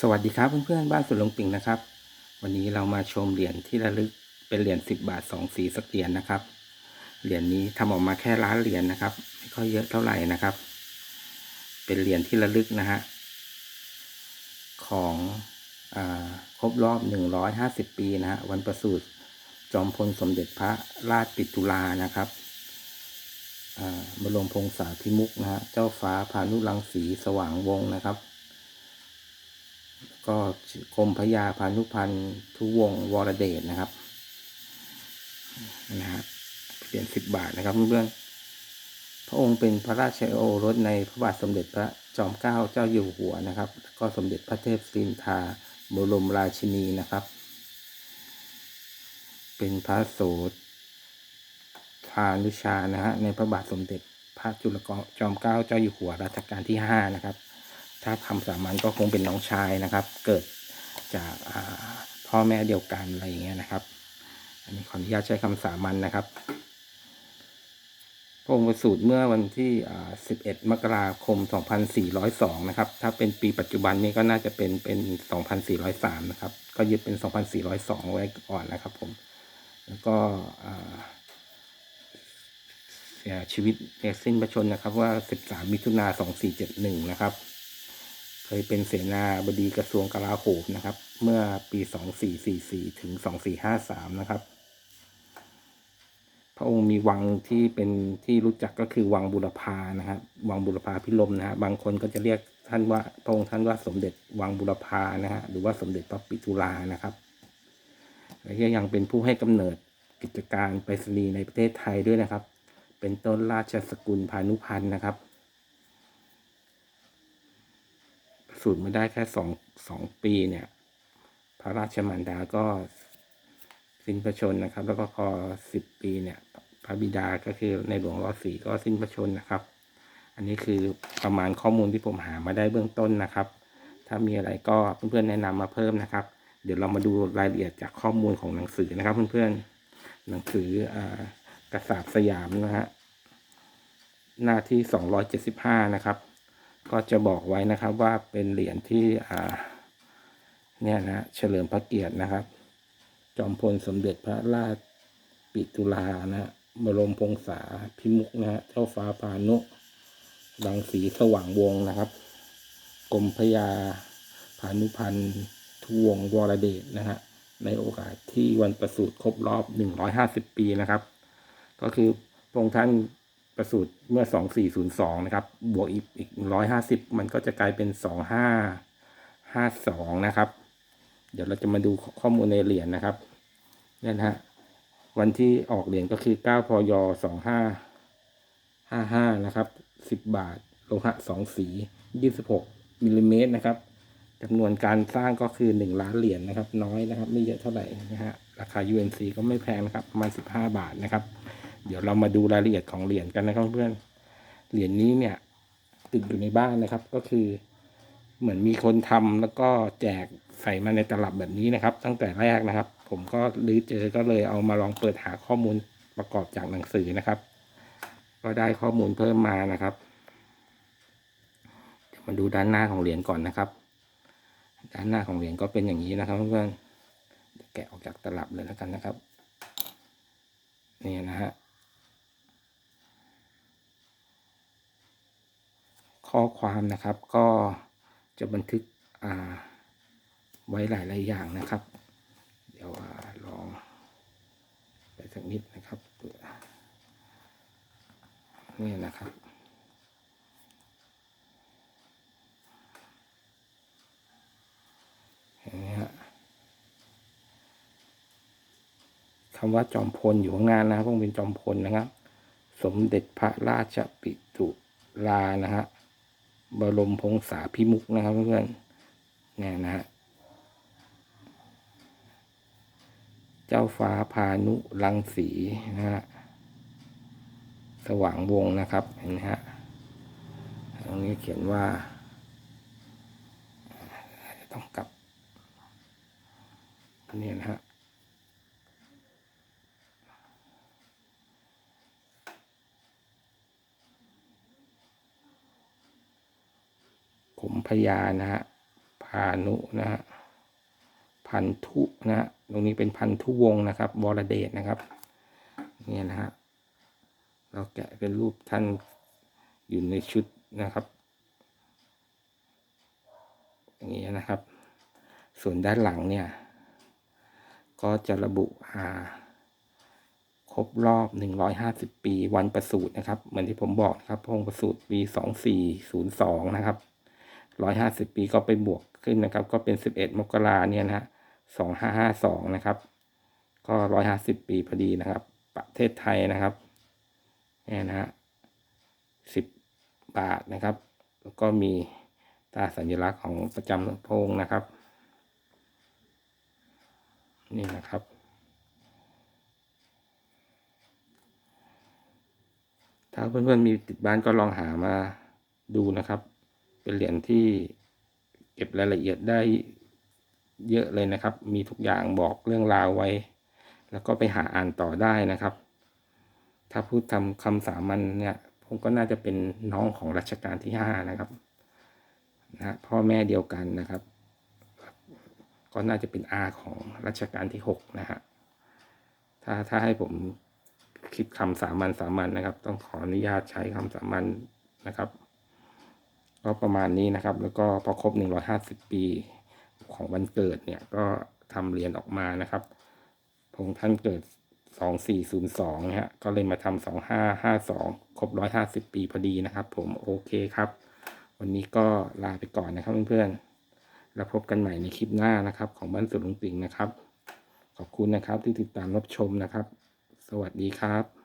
สวัสดีครับเพื่อนๆบ้านสุดลงปิงนะครับ วันนี้เรามาชมเหรียญที่ระลึกเป็นเหรียญ10 บาท 2 สีสักเหรียญนะครับ เหรียญนี้ทำออกมาแค่ล้านเหรียญนะครับ ไม่ค่อยเยอะเท่าไหร่นะครับ เป็นเหรียญที่ระลึกนะฮะของอครบรอบ 150 ปีนะฮะวันประสูติจอมพลสมเด็จพระราชปิตุลานะครับบรมพงษาธิมุกนะฮะเจ้าฟ้าพานุรังสีสว่างวงศ์นะครับ ก็กรมพยาพานุพันธ์ทุวงวรเดชนะครับนะฮะเหรียญสิบบาทนะครับเพื่อนพระองค์เป็นพระราชโอรสในพระบาทสมเด็จพระจอมเกล้าเจ้าอยู่หัวนะครับ ก็สมเด็จพระเทพสินทาบรมราชินีนะครับ เป็นพระโสภานุชานะฮะในพระบาทสมเด็จพระจุลกจอมเกล้าเจ้าอยู่หัวรัชกาลที่ห้านะครับ ถ้าคำสามัญก็คงเป็นน้องชายนะครับ เกิดจากพ่อแม่เดียวกันอะไรอย่างเงี้ยนะครับ อันนี้ขออนุญาตใช้คำสามัญนะครับพระองค์ประสูติเมื่อวันที่ 11 มกราคม 2402 นะครับ ถ้าเป็นปีปัจจุบันนี้ก็น่าจะเป็น เป็น 2403 นะครับ ก็ยึดเป็น 2402 ไว้ก่อนนะครับผม แล้วก็เสียชีวิตในสิ้นพระชนนะครับว่า 13 มิถุนา2471 นะครับ เคยเป็นเสนาบดีกระทรวงกลาโหมนะครับ เมื่อปี 2444 ถึง 2453 นะครับ พระองค์มีวังที่เป็นที่รู้จักก็คือวังบุรพานะครับ วังบุรพาพิลมนะฮะบางคนก็จะเรียกท่านว่าพระองค์ท่านว่าสมเด็จวังบุรพานะฮะหรือว่าสมเด็จพระปิตุลานะครับและยังเป็นผู้ให้กำเนิดกิจการไปรษณีย์ในประเทศไทยด้วยนะครับ เป็นต้นราชสกุลพานุพันธ์นะครับ สูตรมาได้แค่สองสองปีเนี่ย พระราชมารดาก็สิ้นพระชนนะครับ แล้วก็พอสิบปีเนี่ย พระบิดาก็คือในหลวงรอดสี่ก็สิ้นพระชนนะครับ อันนี้คือประมาณข้อมูลที่ผมหามาได้เบื้องต้นนะครับ ถ้ามีอะไรก็เพื่อนๆแนะนำมาเพิ่มนะครับ เดี๋ยวเรามาดูรายละเอียดจากข้อมูลของหนังสือนะครับ เพื่อนๆหนังสืออ่ากระสาบสยามนะฮะหน้าที่สองร้อยเจ็ดสิบห้านะครับ ก็จะบอกไว้นะครับว่าเป็นเหรียญที่อ่าเนี่ยนะเฉลิมพระเกียรตินะครับ จอมพลสมเด็จพระราชปิตุลานะฮะบรมพงษาพิมุกนะฮะเจ้าฟ้าพานุรังสีสว่างวงนะครับกรมพยาพานุพันธ์ทวงวรเดชนะฮะในโอกาสที่วันประสูติครบรอบ 150 ปีนะครับ ก็คือพระองค์ท่าน ประสูติเมื่อ 2402 นะครับ บวกอีกอีก 150 มันก็จะกลายเป็น 2552 นะครับ เดี๋ยวเราจะมาดูข้อมูลในเหรียญนะครับเนี่ยนะฮะ วันที่ออกเหรียญก็คือ 9 พย 2555 นะครับ 10 บาท โลหะ 2 สี 26มิลลิเมตรนะครับจำนวนการสร้างก็คือ 1 ล้านเหรียญนะครับ น้อยนะครับ ไม่เยอะเท่าไหร่นะฮะ ราคา UNC ก็ไม่แพงนะครับ ประมาณ 15 บาทนะครับ เดี๋ยวเรามาดูรายละเอียดของเหรียญกันนะครับเพื่อนเหรียญนี้เนี่ยติดอยู่ในบ้านนะครับ ก็คือ เหมือนมีคนทำแล้วก็แจกใส่มาในตลับแบบนี้นะครับ ตั้งแต่แรกนะครับ ผมก็รื้อเจอก็เลยเอามาลองเปิดหาข้อมูลประกอบจากหนังสือนะครับ ก็ได้ข้อมูลเพิ่มมานะครับเดี๋ยวมาดูด้านหน้าของเหรียญก่อนนะครับ ด้านหน้าของเหรียญก็เป็นอย่างนี้นะครับเพื่อนแกะออกจากตลับเลยแล้วกันนะครับ นี่นะฮะ ข้อความนะครับ ก็จะบันทึกไว้หลายๆอย่างนะครับ เดี๋ยวอลองไปสักนิดนะครับเนี่นะครับเห็นไหมฮะคำว่าจอมพลอยู่ข้างหน้านะครับต้องเป็นจอมพลนะครับ สมเด็จพระราชปิตุลานะฮะ บรมพงษาพิมุกนะครับเพื่อนๆเนี่ยนะฮะเจ้าฟ้าพานุรังสีนะฮะสว่างวงนะครับเห็นไหมฮะตรงนี้เขียนว่า ต้องกลับนี่นะฮะ พยานะฮะพานุนะฮะพันธุนะฮะตรงนี้เป็นพันธุวงศ์นะครับวรเดชนะครับเนี่ยนะฮะเราแกะเป็นรูปท่านอยู่ในชุดนะครับอย่างนี้นะครับ ส่วนด้านหลังเนี่ย ก็จะระบุอ่าครบรอบ 150 ปีวันประสูตินะครับ เหมือนที่ผมบอกนะครับพระองค์ประสูติปี 2402 นะครับ 150ปีก็ไปบวกขึ้นนะครับ ก็เป็น11มกราเนี่ยนะฮะ2552นะครับ ก็150ปีพอดีนะครับ ประเทศไทยนะครับเนี่ยนะฮะ10บาทนะครับ แล้วก็มีตราสัญลักษณ์ของประจำพระองค์นะครับ นี่นะครับถ้าเพื่อนๆมีติดบ้านก็ลองหามาดูนะครับ เป็นเหรียญที่เก็บรายละเอียดได้เยอะเลยนะครับ มีทุกอย่างบอกเรื่องราวไว้ แล้วก็ไปหาอ่านต่อได้นะครับ ถ้าพูดทำคำสามัญเนี่ยผมก็น่าจะเป็นน้องของรัชกาลที่ห้านะครับนะพ่อแม่เดียวกันนะครับ ก็น่าจะเป็นอาของรัชกาลที่หกนะฮะถ้าถ้าให้ผมคิดคำสามัญสามัญนะครับ ต้องขออนุญาตใช้คำสามัญนะครับ ก็ประมาณนี้นะครับ แล้วก็พอครบ 150 ปีของวันเกิดเนี่ยก็ทำเหรียญออกมานะครับพระองค์ท่านเกิด 2402นะฮะก็เลยมาทำ2552 ครบ 150 ปีพอดีนะครับผมโอเคครับ วันนี้ก็ลาไปก่อนนะครับเพื่อนๆ แล้วพบกันใหม่ในคลิปหน้านะครับ ของบ้านสุดลุงปิงนะครับ ขอบคุณนะครับที่ติดตามรับชมนะครับ สวัสดีครับ